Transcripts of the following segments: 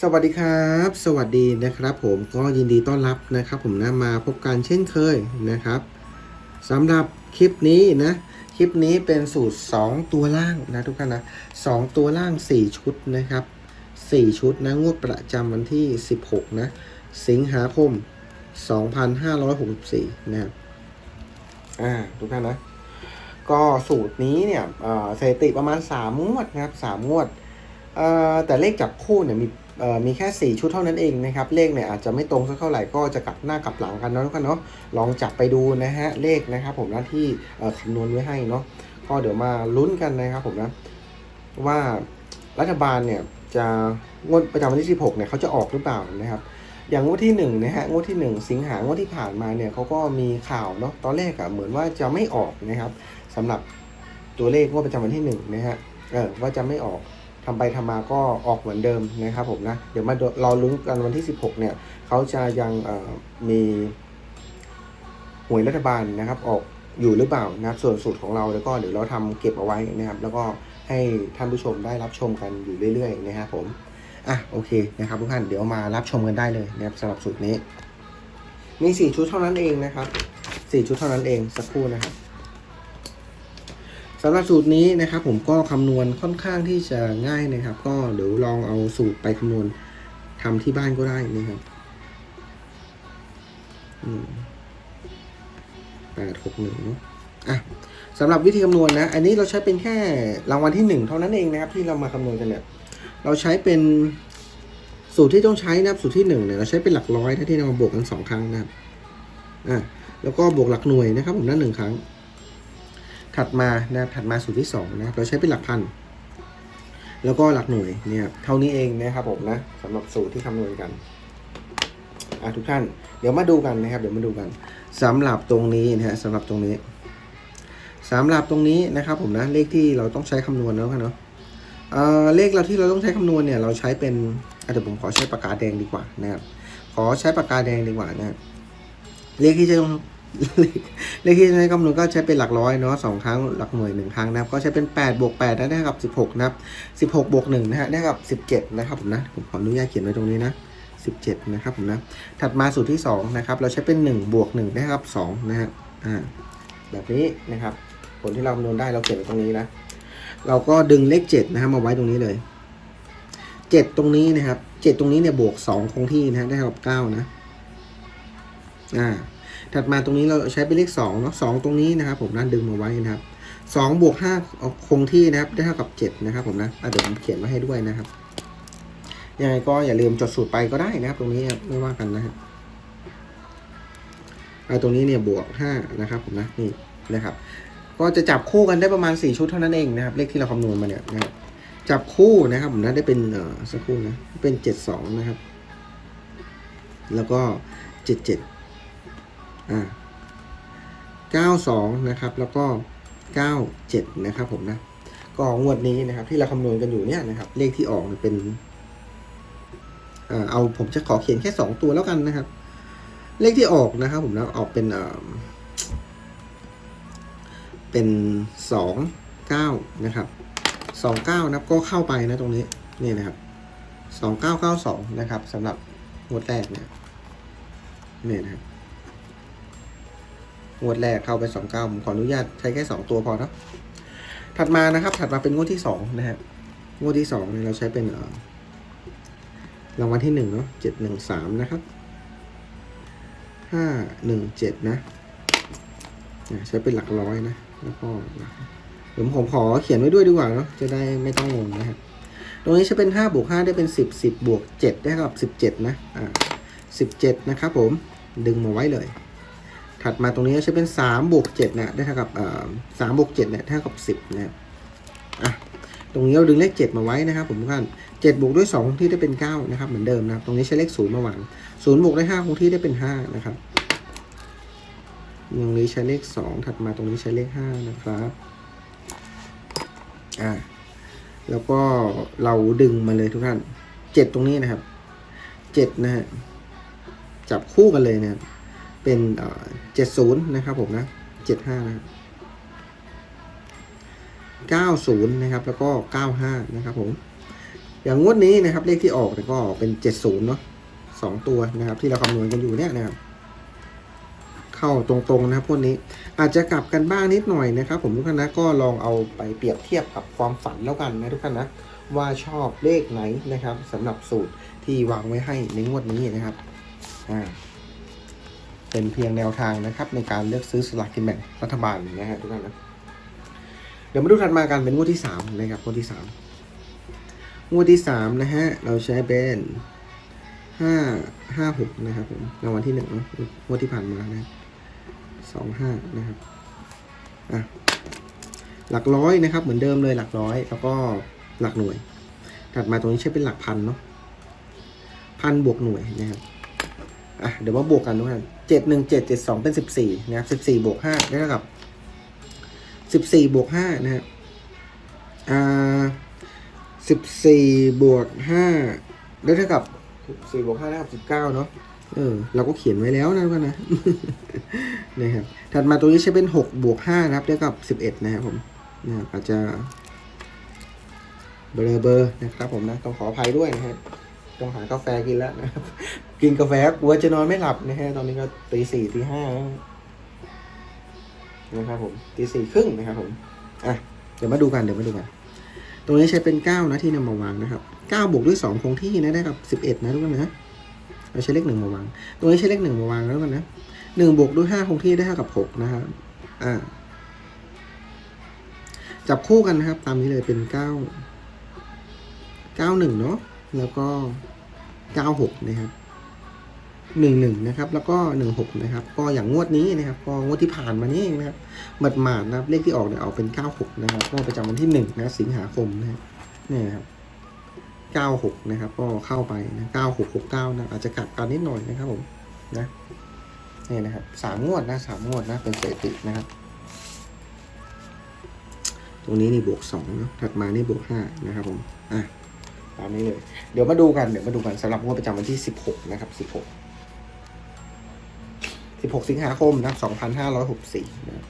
สวัสดีครับ สวัสดีนะครับผมก็ยินดีต้อนรับนะครับ ผมนะมาพบกันเช่นเคยนะครับสำหรับคลิปนี้นะคลิปนี้เป็นสูตร 2 ตัวล่างนะทุกท่านนะ2ตัวล่าง 4 ชุดนะครับ 4 ชุดนะงวดประจำวันที่ 16 นะ สิงหาคม 2564 นะครับอ่าทุกท่านนะ ก็สูตรนี้เนี่ยเอ่อสถิติประมาณ 3 งวดนะครับ 3 งวดเอ่อแต่เลขจับคู่เนี่ยมี มีแค่ 4 ชุดเท่านั้นเองนะครับ เลขเนี่ยอาจจะไม่ตรงสักเท่าไหร่ก็จะกลับหน้ากลับหลังกันเนาะทุกคนเนาะลองจับไปดูนะฮะเลขนะครับผมนะที่คำนวณไว้ให้เนาะก็เดี๋ยวมาลุ้นกันนะครับผมนะว่ารัฐบาลเนี่ยจะงวดประจำวันที่ 16เนี่ยเขาจะออกหรือเปล่านะครับ อย่างงวดที่1นะฮะงวดที่ 1 สิงหางวดที่ผ่านมาเนี่ยเขาก็มีข่าวเนาะตอนแรกอะเหมือนว่าจะไม่ออกนะครับสำหรับตัวเลขงวดประจำวันที่1นะฮะเออว่าจะไม่ออก ทำไปทำมาก็ออกเหมือนเดิมนะครับผมนะเดี๋ยวมาดูรอลุ้นกันวันที่ 16 เนี่ยเขาจะยังมีหวยรัฐบาลนะครับ ออกอยู่หรือเปล่านะครับ ส่วนสูตรของเราแล้วก็เดี๋ยวเราทำเก็บเอาไว้นะครับ แล้วก็ให้ท่านผู้ชมได้รับชมกันอยู่เรื่อยๆนะครับผมอะโอเคนะครับทุกท่านเดี๋ยวมารับชมกันได้เลยนะครับสำหรับสูตรนี้ มีสี่ชุดเท่านั้นเองนะครับสี่ชุดเท่านั้นเองสักครู่นะครับ สำหรับสูตรนี้นะครับ ผมก็คำนวณค่อนข้างที่จะง่ายนะครับ ก็เดี๋ยวลองเอาสูตรไปคำนวณทำที่บ้านก็ได้นะครับแปดหกหนึ่งนะอะสำหรับวิธีคำนวณนะ อันนี้เราใช้เป็นแค่รางวัลที่หนึ่งเท่านั้นเองนะครับ ที่เรามาคำนวณกันเนี่ย เราใช้เป็นสูตรที่ต้องใช้นะครับสูตรที่หนึ่งเนี่ยเราใช้เป็นหลักร้อยถ้าที่เรามาบวกกันสองครั้งนะครับอะแล้วก็บวกหลักหน่วยนะครับ ผมนั่นหนึ่งครั้ง ถัดมานะถัดมาสูตรที่สองนะเราใช้เป็นหลักพัน แล้วก็หลักหน่วยเนี่ยเท่านี้เองนะครับผมนะสำหรับสูตรที่คำนวณกันอะทุกท่านเดี๋ยวมาดูกันนะครับ เดี๋ยวมาดูกันสำหรับตรงนี้นะฮะสำหรับตรงนี้สำหรับตรงนี้นะครับผมนะเลขที่เราต้องใช้คำนวณแล้วกันเนาะเอ่อเลขเราที่เราต้องใช้คำนวณเนี่ยเราใช้เป็นเดี๋ยวผมขอใช้ปากกาแดงดีกว่านะครับขอใช้ปากกาแดงดีกว่านะเลขที่จะต้อง เลขที่ใช้คำนวณก็ใช้เป็นหลักร้อยเนาะสองครั้งหลักหน่วยหนึ่งครั้งนะครับ ก็ใช้เป็น8บวก8นะได้กับ 16 นะครับ 16บวก1นะฮะได้กับ 17 นะครับผมนะ ผมขออนุญาตเขียนไว้ตรงนี้นะ 17 นะครับผมนะ ถัดมาสูตรที่ 2 นะครับ เราใช้เป็น1บวก1ได้กับ2นะฮะอ่าแบบนี้นะครับ ผลที่เราคำนวณได้เราเขียนไว้ตรงนี้นะ เราก็ดึงเลข7นะครับมาไว้ตรงนี้เลย 7 ตรงนี้นะครับ 7 ตรงนี้เนี่ยบวก 2 คงที่นะฮะได้กับ9นะ อ่าถัดมาตรงนี้เราใช้เป็นเลขสองเนาะสองตรงนี้นะครับ ผมนะดึงมาไว้นะครับสองบวกห้าคงที่นะครับ ได้เท่ากับเจ็ดนะครับ ผมนะะเดี๋ยวผมเขียนไว้ให้ด้วยนะครับยังไงก็อย่าลืมจดสูตรไปก็ได้นะครับ ตรงนี้ไม่ว่ากันนะครับไอ้ตรงนี้เนี่ยบวกห้านะครับ ผมนะนี่นะครับ ก็จะจับคู่กันได้ประมาณสี่ชุดเท่านั้นเองนะครับ เลขที่เราคำนวณมาเนี่ยนะจับคู่นะครับ ผมนะได้เป็นเอ่อสักคู่นะเป็นเจ็ดสองนะครับ แล้วก็เจ็ดเจ็ด อ่าเก้าสองนะครับ แล้วก็เก้าเจ็ดนะครับผมนะ ก็งวดนี้นะครับ ที่เราคำนวณกันอยู่เนี่ยนะครับ เลขที่ออกเป็นเอาผมจะขอเขียนแค่สองตัวแล้วกันนะครับ เลขที่ออกนะครับ ผมนะออกเป็นเป็นสองเก้านะครับสองเก้านะครับก็เข้าไปนะตรงนี้นี่นะครับสองเก้าเก้าสองนะครับสำหรับงวดแรกเนี่ยนี่นะครับ งวดแรกเข้าไปสองเก้าผมขออนุญาตใช้แค่สองตัวพอเนาะถัดมานะครับ ถัดมาเป็นงวดที่สองนะฮะงวดที่สองเนี่ยเราใช้เป็นเออรางวัลที่หนึ่งเนาะเจ็ดหนึ่งสามนะครับห้าหนึ่งเจ็ดนะอะใช้เป็นหลักร้อยนะแล้วก็เดี๋ยวผมขอเขียนไว้ด้วยดีกว่าเนาะจะได้ไม่ต้องงงนะครับตรงนี้ใช้เป็นห้าบวกห้าได้เป็นสิบสิบบวกเจ็ดได้กับสิบเจ็ดนะอ่าสิบเจ็ดนะครับผมดึงมาไว้เลย ถัดมาตรงนี้ใช้เป็นสามบวกเจ็ดนะได้เท่ากับสามบวกเจ็ดเนี่ยเท่ากับสิบนะครับอะตรงนี้เราดึงเลขเจ็ดมาไว้นะครับผมทุกท่านเจ็ดบวกด้วยสองที่ได้เป็นเก้านะครับ เหมือนเดิมนะครับ ตรงนี้ใช้เลขศูนย์มาวางศูนย์บวกด้วยห้าคงที่ได้เป็นห้านะครับ ตรงนี้ใช้เลขสองถัดมาตรงนี้ใช้เลขห้านะครับอะแล้วก็เราดึงมาเลยทุกท่านเจ็ดตรงนี้นะครับเจ็ดนะฮะจับคู่กันเลยนะครับ เป็นเจ็ดศูนย์นะครับผมนะเจ็ดห้านะครับเก้าศูนย์นะครับ แล้วก็เก้าห้านะครับผม อย่างงวดนี้นะครับ เลขที่ออกก็เป็นเจ็ดศูนย์เนาะสองตัวนะครับ ที่เราคำนวณกันอยู่เนี่ยนะครับ เข้าตรงๆนะครับพวกนี้อาจจะกลับกันบ้างนิดหน่อยนะครับ ผมทุกท่านนะก็ลองเอาไปเปรียบเทียบกับความฝันแล้วกันนะทุกท่านนะว่าชอบเลขไหนนะครับสำหรับสูตรที่วางไว้ให้ในงวดนี้นะครับอ่า เป็นเพียงแนวทางนะครับในการเลือกซื้อสลากกินแบ่งรัฐบาลนะฮะทุกท่านนะเดี๋ยวมาดูถัดมากันเป็นงวดที่สามนะครับงวดที่สามงวดที่สามนะฮะเราใช้เป็นห้าห้าหกนะครับผมรางวัลที่หนึ่งเนะงวดที่ผ่านมานะสองห้านะครับอะหลักร้อยนะครับ เหมือนเดิมเลยหลักร้อย แล้วก็หลักหน่วย ถัดมาตรงนี้ใช้เป็นหลักพันเนาะพันบวกหน่วยนะครับ อะเดี๋ยวมาบวกกันทุกท่านเจ็ดหนึ่งเจ็ดเจ็ดสองเป็นสิบสี่นะครับสิบสี่บวกห้าได้เท่ากับสิบสี่บวกห้านะครับอ่าสิบสี่บวกห้าได้เท่ากับสี่บวกห้าได้เท่ากับสิบเก้าเนาะเออเราก็เขียนไว้แล้วนะทุกท่านนะนะครับถัดมาตัวนี้ใช้เป็นหกบวกห้านะครับเท่ากับสิบเอ็ดนะครับผมนะครับอาจจะเบลอเบอร์นะครับผมนะต้องขออภัยด้วยนะฮะต้องหากาแฟกินแล้วนะครับ กินกาแฟกลัวจะนอนไม่หลับนะฮะ ตอนนี้ก็ตีสี่ตีห้านะครับผมตีสี่ครึ่งนะครับผมอะเดี๋ยวมาดูกันเดี๋ยวมาดูกันตรงนี้ใช้เป็นเก้านะที่นำมาวางนะครับเก้าบวกด้วยสองคงที่นะได้กับสิบเอ็ดนะทุกท่านนะเราใช้เลขหนึ่งมาวาง ตรงนี้ใช้เลขหนึ่งมาวางแล้วกันนะหนึ่งบวกด้วยห้าคงที่ได้เท่ากับหกนะครับอ่าจับคู่กันนะครับ ตามนี้เลยเป็นเก้าเก้าหนึ่งเนาะแล้วก็เก้าหกนะครับ หนึ่งหนึ่งนะครับแล้วก็หนึ่งหกนะครับก็อย่างงวดนี้นะครับก็งวดที่ผ่านมานี่เองนะครับหมัดหมาดนะครับเลขที่ออกเนี่ยออกเป็นเก้าหกนะครับก็ประจำวันที่หนึ่งนะสิงหาคมนะเนี่ยครับเก้าหกนะครับก็เข้าไปนะเก้าหกหกเก้านะอาจจะกลับกันนิดหน่อยนะครับผมนะนี่นะครับสามงวดนะสามงวดนะเป็นสถิตินะครับตรงนี้นี่บวกสองนะถัดมานี่บวกห้านะครับผมอะตามนี้เลย เดี๋ยวมาดูกัน เดี๋ยวมาดูกันสำหรับงวดประจำวันที่สิบหกนะครับสิ บหกสิบหกสิงหาคมนะสองพันห้าร้อยหกสี่นะ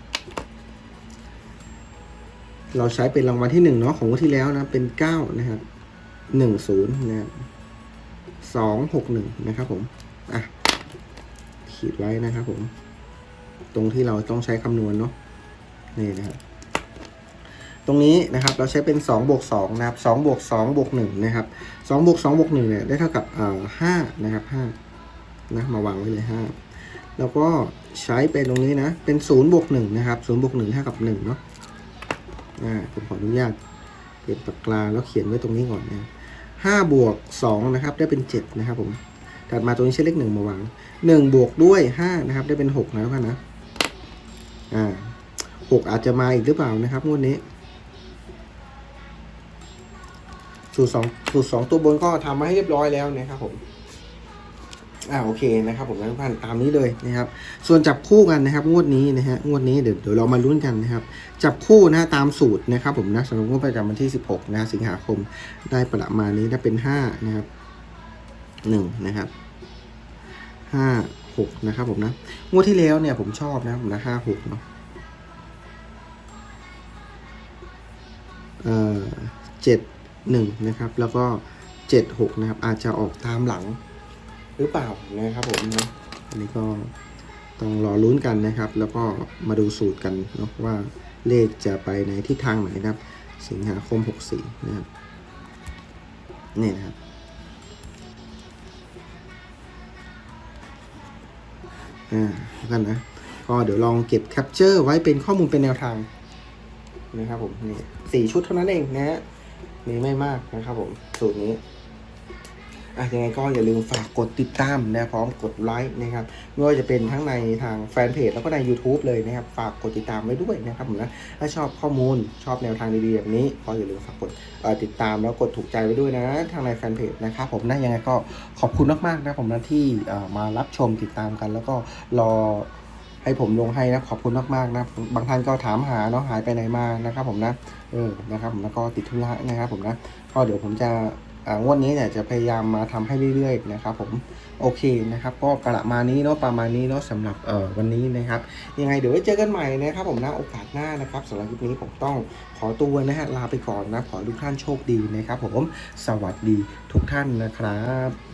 เราใช้เป็นรางวัลที่หนึ่งเนาะของงวดที่แล้วนะ เป็นเก้านะครับหนึ่งศูนย์นะครับสองหกหนึ่งนะครับผม อะ ขีดไว้นะครับผม ตรงที่เราต้องใช้คำนวณเนาะนี่นะครับ ตรงนี้นะครับ เราใช้เป็น2บวก2นะครับ2บวก2บวก1นะครับ2บวก2บวก1เนี่ยได้เท่ากับเอ่อ5นะครับ5นะมาวางไว้เลย5 แล้วก็ใช้เป็นตรงนี้นะ เป็น0บวก1นะครับ0บวก1เท่ากับ1เนาะอ่าผมขออนุญาตเปลี่ยนปากกาแล้วเขียนไว้ตรงนี้ก่อนนะ5บวก2นะครับ ได้เป็น7นะครับผมถัดมาตรงนี้ใช้เลขหนึ่งมาวางหนึ่งบวกด้วยห้านะครับ ได้เป็นหกนะทุกท่านนะอ่าหกอาจจะมาอีกหรือเปล่านะครับงวดนี้สูตรสองสูตรสองตัวบนก็ทำมาให้เรียบร้อยแล้วนะครับผม อ่าโอเคนะครับผมนะทุกท่านตามนี้เลยนะครับ ส่วนจับคู่กันนะครับงวดนี้นะฮะงวดนี้เดี๋ยวเดี๋ยวเรามาลุ้นกันนะครับ จับคู่นะตามสูตรนะครับผมนะสำหรับงวดประจำวันที่ 16 นะสิงหาคมได้ประมาณนี้ถ้าเป็น 5 นะครับ 1 นะครับห้าหกนะครับผมนะ งวดที่แล้วเนี่ยผมชอบนะผมนะห้าหกเนาะเอ่อเจ็ดหนึ่งนะครับ แล้วก็เจ็ดหกนะครับ อาจจะออกตามหลัง หรือเปล่านะครับผมนะอันนี้ก็ต้องรอลุ้นกันนะครับ แล้วก็มาดูสูตรกันเนาะว่าเลขจะไปในทิศทางไหนนะครับ สิงหาคมหกสี่นะครับนี่นะครับอ่ากันนะ ก็เดี๋ยวลองเก็บแคปเจอร์ไว้เป็นข้อมูลเป็นแนวทางนะครับผมนี่สี่ชุดเท่านั้นเองนะฮะมีไม่มากนะครับผม สูตรนี้ อะยังไงก็อย่าลืมฝากกดติดตามนะพร้อมกดไลค์นะครับไม่ว่าจะเป็นทั้งในทางแฟนเพจแล้วก็ใน YouTube เลยนะครับ ฝากกดติดตามไว้ด้วยนะครับผมนะถ้าชอบข้อมูลชอบแนวทางดีๆแบบนี้ก็อย่าลืมฝากกดติดตามแล้วกดถูกใจไว้ด้วยนะ ทางในแฟนเพจนะครับผมนะยังไงก็ขอบคุณมากๆนะผมนะที่มารับชมติดตามกัน แล้วก็รอให้ผมลงให้นะขอบคุณมากๆนะบางท่านก็ถามหาเนาะหายไปไหนมานะครับผมนะเออนะครับผมแล้วก็ติดธุระนะครับผมนะก็เดี๋ยวผมจะ งวดนี้เนี่ยจะพยายามมาทำให้เรื่อยๆนะครับผมโอเคนะครับ ก็ประมาณนี้เนาะประมาณนี้เนาะสำหรับเอ่อวันนี้นะครับ ยังไงเดี๋ยวไว้เจอกันใหม่นะครับผมนะโอกาสหน้านะครับสำหรับคลิปนี้ผมต้องขอตัวนะฮะลาไปก่อนนะขอให้ทุกท่านโชคดีนะครับผมสวัสดีทุกท่านนะครับ